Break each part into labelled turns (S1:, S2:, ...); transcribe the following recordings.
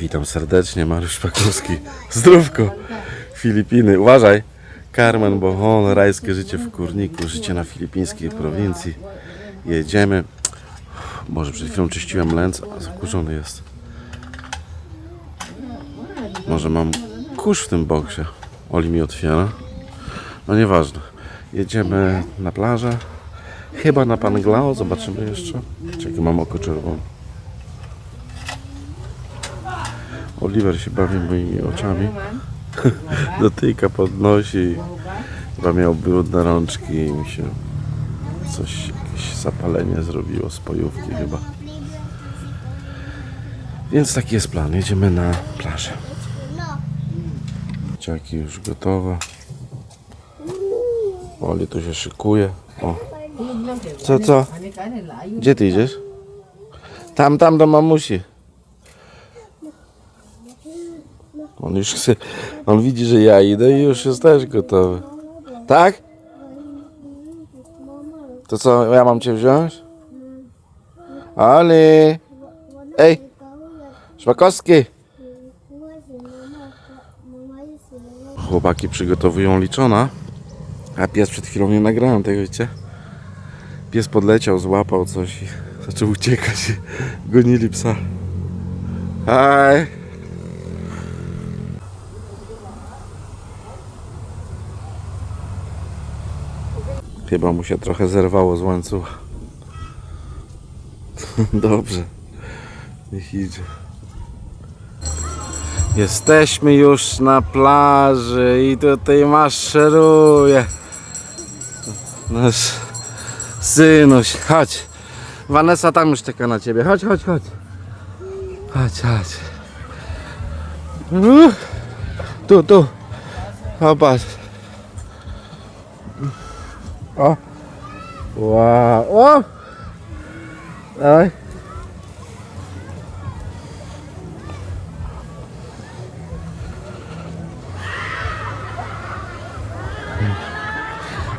S1: Witam serdecznie, Mariusz Pakowski. Zdrówko! Filipiny. Uważaj! Carmen Bohon, rajskie życie w kurniku, życie na filipińskiej prowincji. Jedziemy. Może przed chwilą czyściłem lęc, a zakurzony jest. Może mam kurz w tym boksie. Oli mi otwiera. No nieważne. Jedziemy na plażę. Chyba na Panglao, zobaczymy jeszcze. Czekaj, mam oko czerwone. Oliver się bawi moimi oczami. Dotyka, podnosi. Chyba miał brudne rączki i mi się coś, jakieś zapalenie zrobiło, spojówki chyba. Więc taki jest plan. Jedziemy na plażę. Ciaki już gotowe. Oli tu się szykuje. O. Co, co? Gdzie ty idziesz? Tam, tam do mamusi. On już chce, on widzi, że ja idę i już jest też gotowy. Tak? To co, ja mam cię wziąć? Ali! Ej! Szpakowski! Chłopaki przygotowują liczona, a pies przed chwilą nie nagrałem tego, wiecie? Pies podleciał, złapał coś i zaczął uciekać. Gonili psa. Hej! Chyba mu się trochę zerwało z łańcucha. Dobrze. Niech idzie. Jesteśmy już na plaży i tutaj maszeruje nasz synuś. Chodź. Vanessa tam już czeka na ciebie. Chodź, chodź, chodź. Chodź, chodź. Tu, tu. Popatrz. O. Wow. O. Dawaj.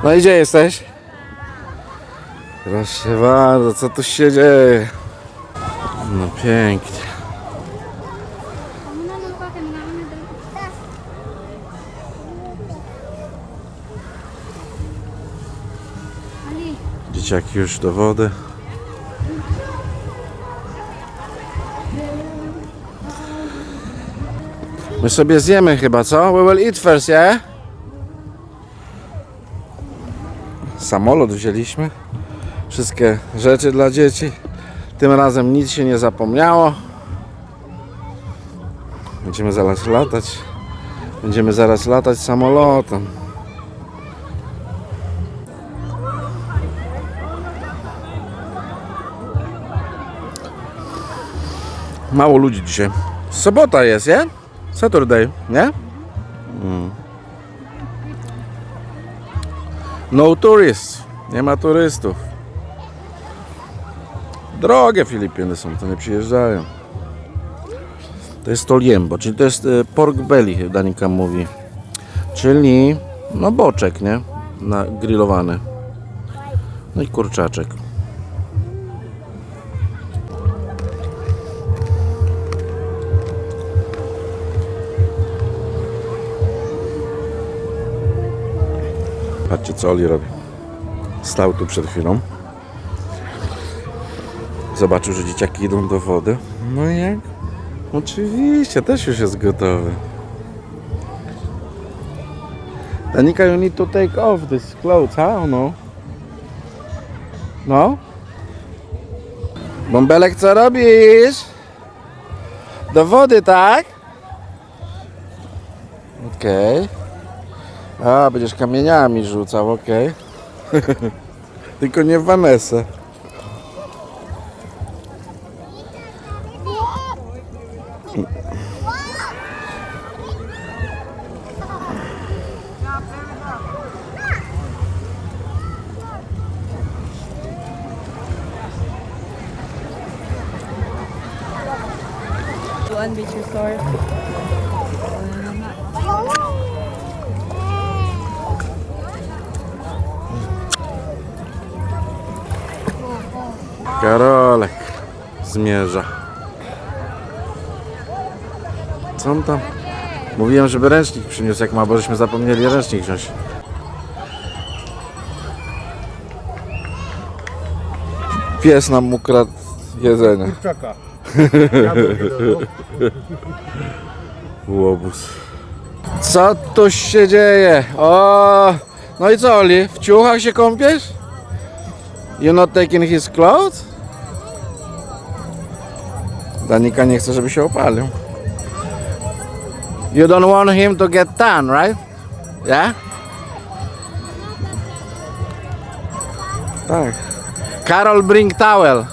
S1: No i gdzie jesteś? Proszę bardzo, co tu się dzieje? No pięknie. Dzieciaki już do wody. My sobie zjemy chyba, co? We will eat first, yeah? Samolot wzięliśmy. Wszystkie rzeczy dla dzieci. Tym razem nic się nie zapomniało. Będziemy zaraz latać. Będziemy zaraz latać samolotem. Mało ludzi dzisiaj. Sobota jest, nie? Saturday, nie? Mm. No tourists. Nie ma turystów. Drogie Filipiny są, to nie przyjeżdżają. To jest to liembo, czyli to jest e, pork belly, Danika mówi. Czyli, no boczek, nie? Na grillowany. No i kurczaczek. Patrzcie co Oli robi. Stał tu przed chwilą. Zobaczył, że dzieciaki idą do wody. No i jak? Oczywiście, też już jest gotowy. Danika, you need to take off this clothes, huh? No? No? Bąbelek, co robisz? Do wody, tak? Okej. A, będziesz kamieniami rzucał, okej. Tylko nie w Vanessę.
S2: Beach resort.
S1: Zmierza. Co on tam? Mówiłem, żeby ręcznik przyniósł jak ma, bo żeśmy zapomnieli ręcznik wziąć. Pies nam ukradł jedzenie. Łobuz. Co tu się dzieje? O, no i co Oli? W ciuchach się kąpiesz? You not taking his clothes? Danika nie chce, żeby się opalił. You don't want him to get tan, right? Yeah? Tak. Karol, bring towel.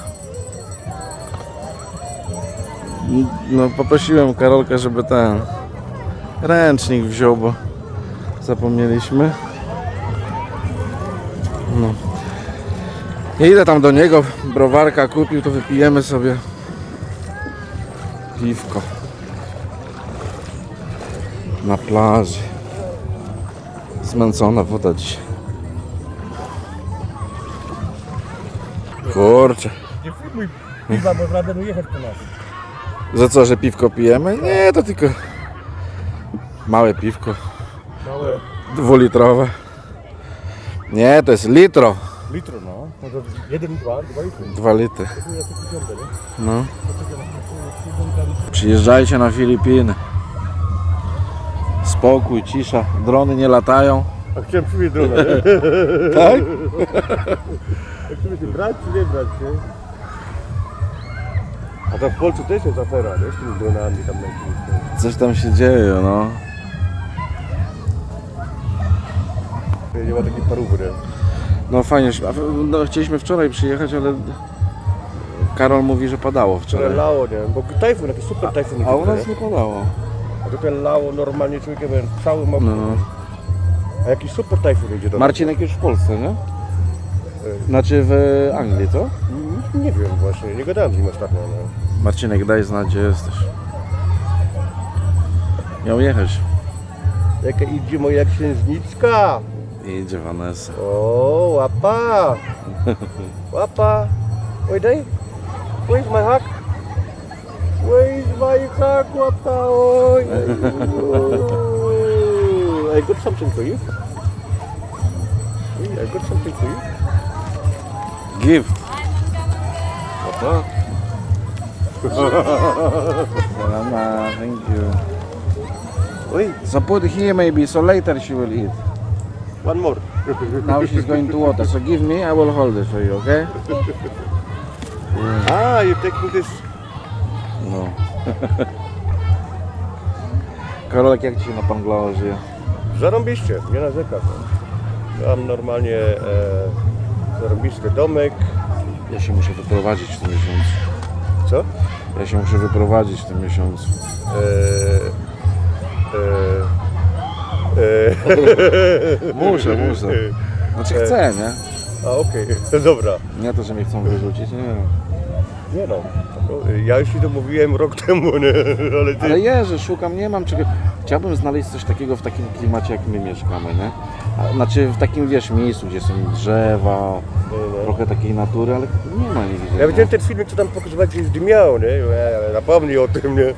S1: No poprosiłem Karolkę, żeby ten ręcznik wziął, bo zapomnieliśmy. No. Idę tam do niego, browarka kupił, to wypijemy sobie piwko. Na plaży. Zmęcona woda dzisiaj. Kurczę.
S2: Nie filmuj piwa, bo będą jechać po nas.
S1: Że co, że piwko pijemy? Nie, to tylko małe piwko,
S2: Małe.
S1: dwulitrowe. Nie, to jest litro,
S2: Litro, no. Jeden, dwa, dwa litry.
S1: dwa litry. No. Przyjeżdżajcie na Filipiny. Spokój, cisza, drony nie latają.
S2: A chciałem przywieźć drona, nie?
S1: Tak?
S2: Przywieźć, brać czy nie brać, nie? A tam w Polsce też jest afera, nie? Z tymi dronami tam na jakimś.
S1: Coś tam się dzieje, no.
S2: nie? Ma takiej parówy, nie?
S1: No fajnie, a no, chcieliśmy wczoraj przyjechać, ale Karol mówi, że padało
S2: Wczoraj
S1: wczoraj.
S2: lało, nie? Bo tajfun, jakiś super tajfun.
S1: A u nas
S2: nie?
S1: padało.
S2: A tutaj lało normalnie człowiekiem, cały mokry.
S1: No.
S2: A jakiś super tajfun idzie do nas.
S1: Marcinek już w Polsce, nie? Znaczy w Anglii, co?
S2: Nie, nie wiem właśnie, nie gadałem z nim ostatnio, no.
S1: Marcinek, daj znać, gdzie jesteś. Miał jechać.
S2: Jaka idzie moja księżniczka?
S1: Idzie Vanessa.
S2: O, łapa! Łapa! Oj, daj! Where's my hug? Where's my hug, łapa? Oj! I got something for you. I got something for you.
S1: Give. What that? Mama, thank you.
S2: Oj,
S1: So put here maybe, so later she will eat.
S2: one more.
S1: Now she's going to water, so give me, I will hold it for you, okay?
S2: Ah, you taking this?
S1: No. Karolek, jak ci się na Pangloa żyje?
S2: Zarąbiście, nie narzekam. Mam normalnie e, zarąbisty domek.
S1: Ja się muszę wyprowadzić w tym miesiącu.
S2: Co?
S1: Ja się muszę wyprowadzić w tym miesiącu.
S2: E, e, e,
S1: Muszę, muszę. Znaczy chcę, nie?
S2: A okej, dobra.
S1: Nie to, że mnie chcą wyrzucić, nie.
S2: Nie no, ja już ci to mówiłem rok temu, nie? ale ty...
S1: Ale jeżdżę, szukam, nie mam czego. Chciałbym znaleźć coś takiego w takim klimacie, jak my mieszkamy, nie? A, Znaczy w takim, wiesz, miejscu, gdzie są drzewa, trochę takiej natury, ale nie ma nigdzie.
S2: Ja
S1: nie?
S2: widziałem ten filmik, co tam pokazywali gdzieś dymiało, nie? Ja, Napomnij o tym, nie?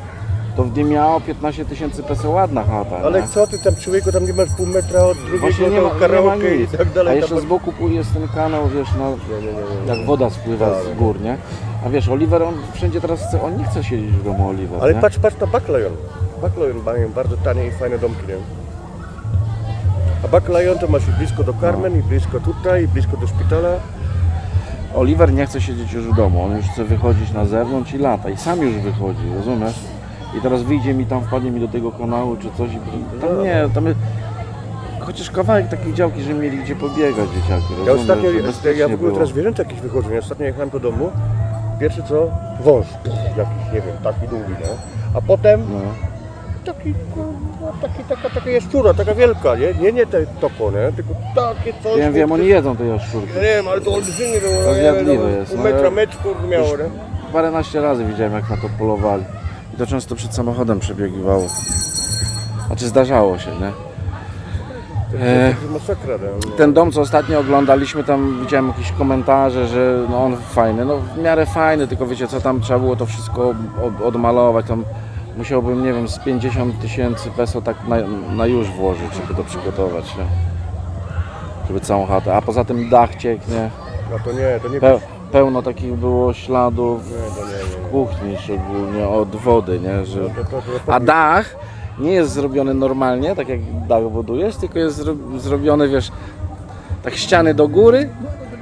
S1: To w Dymiało 15 tysięcy peso ładna chata,
S2: Ale
S1: nie?
S2: co ty tam człowieku, tam nie masz pół metra od drugiego,
S1: nie ma, ma
S2: karaoke i tak dalej.
S1: A jeszcze
S2: tam...
S1: z boku jest ten kanał, wiesz, no, jak woda spływa z gór, nie? A wiesz, Oliver, on wszędzie teraz chce, on nie chce siedzieć w domu Oliver,
S2: Ale
S1: nie?
S2: patrz, patrz na Backlayon. Backlayon mają bardzo tanie i fajne domki, nie? A Backlayon to masz i blisko do Carmen, i blisko tutaj, i blisko do szpitala.
S1: Oliver nie chce siedzieć już w domu, on już chce wychodzić na zewnątrz i lata i sam już wychodzi, rozumiesz? I teraz wyjdzie mi tam, wpadnie mi do tego kanału czy coś i tam nie, tam jest... Chociaż kawałek takiej działki, że mieli gdzie pobiegać dzieciaki, rozumiesz?
S2: Ja ostatnio,
S1: żeby
S2: ja, w ogóle
S1: było.
S2: teraz zwierzęta jakieś wychodzą. Ja ostatnio jechałem do domu, pierwszy co? Wąż jakiś, nie wiem, taki długi, nie? A potem
S1: No.
S2: taki, kurwa, taki, taka, taka jaszczura, taka wielka, nie? Nie, nie te toko, nie? Tylko takie coś.
S1: Wiem, wiem, oni jedzą te jaszczurki.
S2: Ja nie wiem, ale to olbrzymie było.
S1: To
S2: nie wiem,
S1: zjadliwe
S2: no,
S1: jest,
S2: Pół
S1: no,
S2: metra, metr kurde miało, nie?
S1: Paręnaście razy widziałem, jak na to polowali. I to często przed samochodem przebiegiwało. Znaczy zdarzało się, nie? E,
S2: nie?
S1: ten dom, co ostatnio oglądaliśmy, tam widziałem jakieś komentarze, że no on fajny, no w miarę fajny, tylko wiecie co, tam trzeba było to wszystko od- odmalować, tam Musiałbym, nie wiem, z 50 tysięcy peso tak na, na już włożyć, żeby to przygotować, nie? Żeby całą chatę. A poza tym dach cieknie.
S2: No to nie, to nie
S1: Pe, pełno takich było śladów w kuchni szczególnie od wody, nie? Że... A dach nie jest zrobiony normalnie, tak jak dach budujesz, tylko jest zro zrobiony, wiesz, tak ściany do góry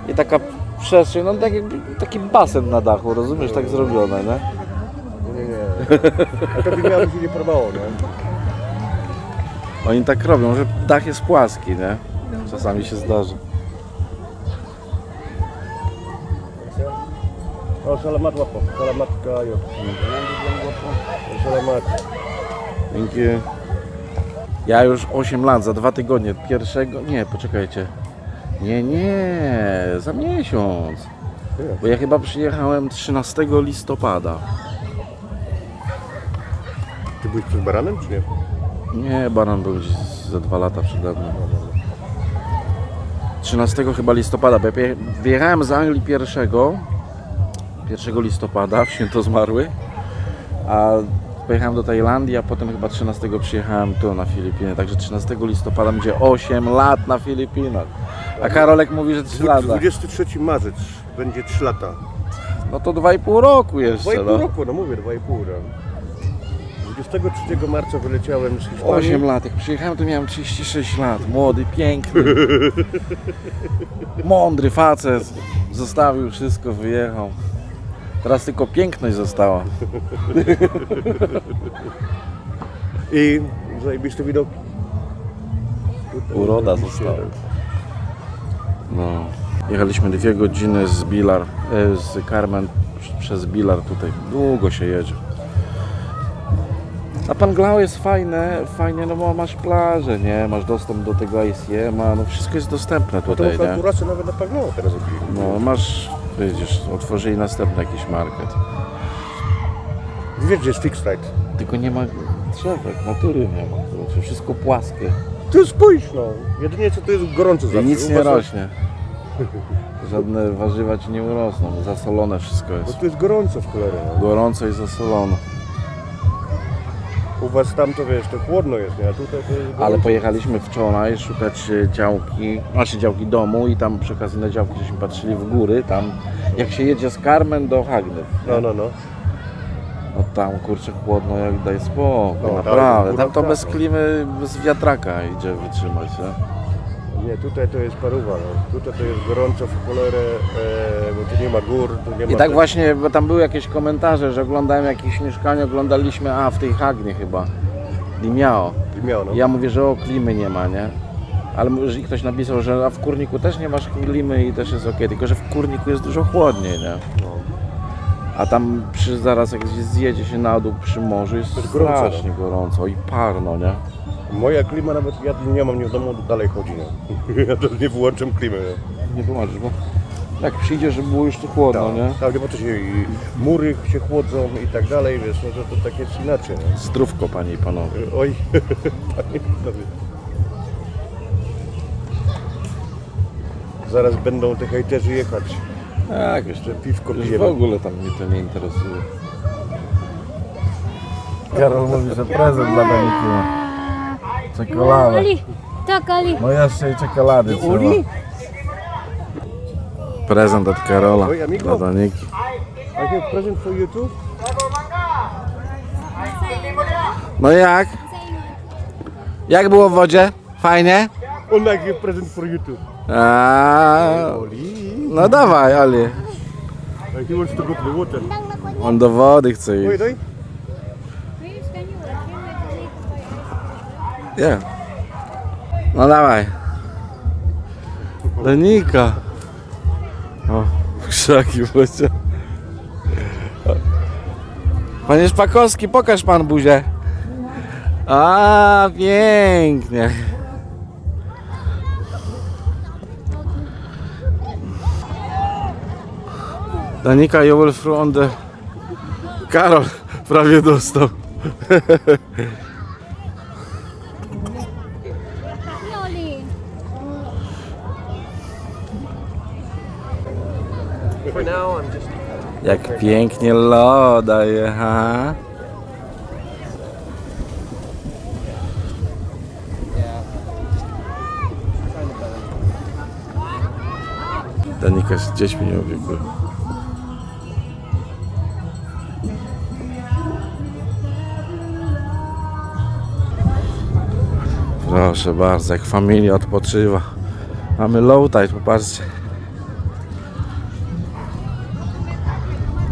S1: i taka przestrzeń, no tak jakby taki basen na dachu, rozumiesz, tak zrobione, nie?
S2: Nie, nie. To by miało się nie podobało, nie?
S1: Oni tak robią, że dach jest płaski, nie? Czasami się zdarzy.
S2: O, salamat łapo. Salamat kayo. Salamat.
S1: Dzięki. Ja już 8 lat, za dwa tygodnie, pierwszego, nie, poczekajcie. Nie, nie, za miesiąc. Bo ja chyba przyjechałem 13 listopada.
S2: Ty byłeś przed baranem, czy nie?
S1: Nie, baran był gdzieś za dwa lata przede mną. 13 chyba listopada, bo ja wyjechałem z Anglii 1, 1 listopada w święto zmarły, a pojechałem do Tajlandii, a potem chyba 13 przyjechałem tu na Filipiny, także 13 listopada będzie 8 lat na Filipinach. A Karolek mówi, że 3 lata.
S2: 23 marzec będzie 3 lata.
S1: No to 2,5 roku jeszcze.
S2: 2,5
S1: No.
S2: roku, no mówię, 2,5 roku. 23 marca wyleciałem z Hiszpanii.
S1: 8 lat, jak przyjechałem to miałem 36 lat, młody, piękny, mądry facet, zostawił wszystko, wyjechał. Teraz tylko piękność została.
S2: I zajebiste widoki. Tutaj
S1: Uroda została. No. Jechaliśmy dwie godziny z Bilar, e, z Carmen przez Bilar tutaj. Długo się jedzie. A Panglao jest fajne, fajnie, no bo masz plażę, nie? Masz dostęp do tego ICM-a, no wszystko jest dostępne
S2: To
S1: tutaj, nie?
S2: kalkulację nawet na pewno teraz.
S1: No masz, widzisz, otworzyli następny jakiś market.
S2: Wiesz, że jest fixed rate.
S1: Tylko nie ma drzewek, natury nie ma. Kurczę, Wszystko płaskie.
S2: Ty spójrz no. Jedynie co to jest gorąco
S1: I
S2: zawsze.
S1: nic
S2: U
S1: nie
S2: was-
S1: rośnie. Żadne warzywa ci nie urosną, zasolone wszystko
S2: Bo
S1: jest.
S2: tu jest gorąco w cholerę. No.
S1: Gorąco i zasolone.
S2: U was tam to wiesz, to chłodno jest, nie? A tutaj to jest.
S1: Ale pojechaliśmy wczoraj szukać e, działki, znaczy działki domu i tam przy okazji na działki żeśmy patrzyli w góry, tam jak się jedzie z Carmen do Hagny.
S2: No, no, no.
S1: No tam kurczę chłodno jak daj spokój,
S2: No,
S1: naprawdę.
S2: tam
S1: Tam to bez klimy, bez wiatraka idzie wytrzymać. Nie?
S2: Nie, tutaj to jest paruwa, no. Tutaj to jest gorąco w cholerę, e, bo tu nie ma gór, tu nie ma...
S1: I tak właśnie, bo tam były jakieś komentarze, że oglądałem jakieś mieszkanie, oglądaliśmy, a w tej Hagnie chyba, Dimiao.
S2: Miał, no.
S1: Ja mówię, że o klimy nie ma, nie? Ale i ktoś napisał, że a w kurniku też nie masz klimy i też jest ok, tylko że w kurniku jest dużo chłodniej, nie?
S2: no.
S1: A tam przy, zaraz jak zjedzie się na dół przy morzu jest
S2: jest gorąco, no.
S1: strasznie gorąco i parno, nie?
S2: Moja klima nawet, ja nie mam, nie w domu, dalej chodzi, no. Ja to nie wyłączam klimy, no.
S1: Nie tłumaczysz, bo jak przyjdzie, żeby było już tu chłodno, nie?
S2: Tak, nie, bo to się i mury się chłodzą i tak dalej, wiesz, no to, to tak jest inaczej, no.
S1: Zdrówko, panie i panowie.
S2: Oj, panie panowie. Zaraz będą te hejterzy jechać.
S1: Tak,
S2: Że piwko
S1: już w
S2: pijemy.
S1: ogóle tam mnie to nie interesuje.
S3: Karol mówi, że prezent dla Daniki. Czekolada.
S4: Ali, tak Ali.
S3: No jeszcze i czekolady trzeba.
S2: Uli?
S1: Prezent od Karola
S2: Oj, amigo.
S1: dla Daniki.
S2: I have present for you too.
S1: No jak? Jak było w wodzie? Fajnie?
S2: On I have present for you too.
S1: A,
S2: Oli.
S1: no dawaj, Ali.
S2: He wants to go to the water.
S1: On do wody chce iść. Nie. No dawaj. Danika. O, krzaki wleciał. Panie Szpakowski, pokaż pan buzię. A, pięknie. Danika, on the... Karol prawie dostał. Jak pięknie loda jecha. Danikaś gdzieś mnie obiegły. Proszę bardzo, jak familia odpoczywa. Mamy low tide, popatrzcie.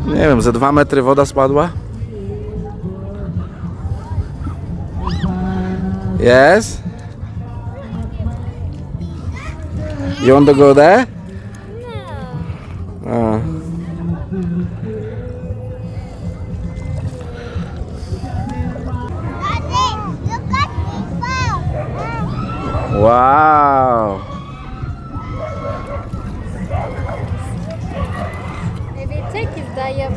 S1: Nie wiem, ze dwa metry woda spadła? Yes? You want to go there? виглядає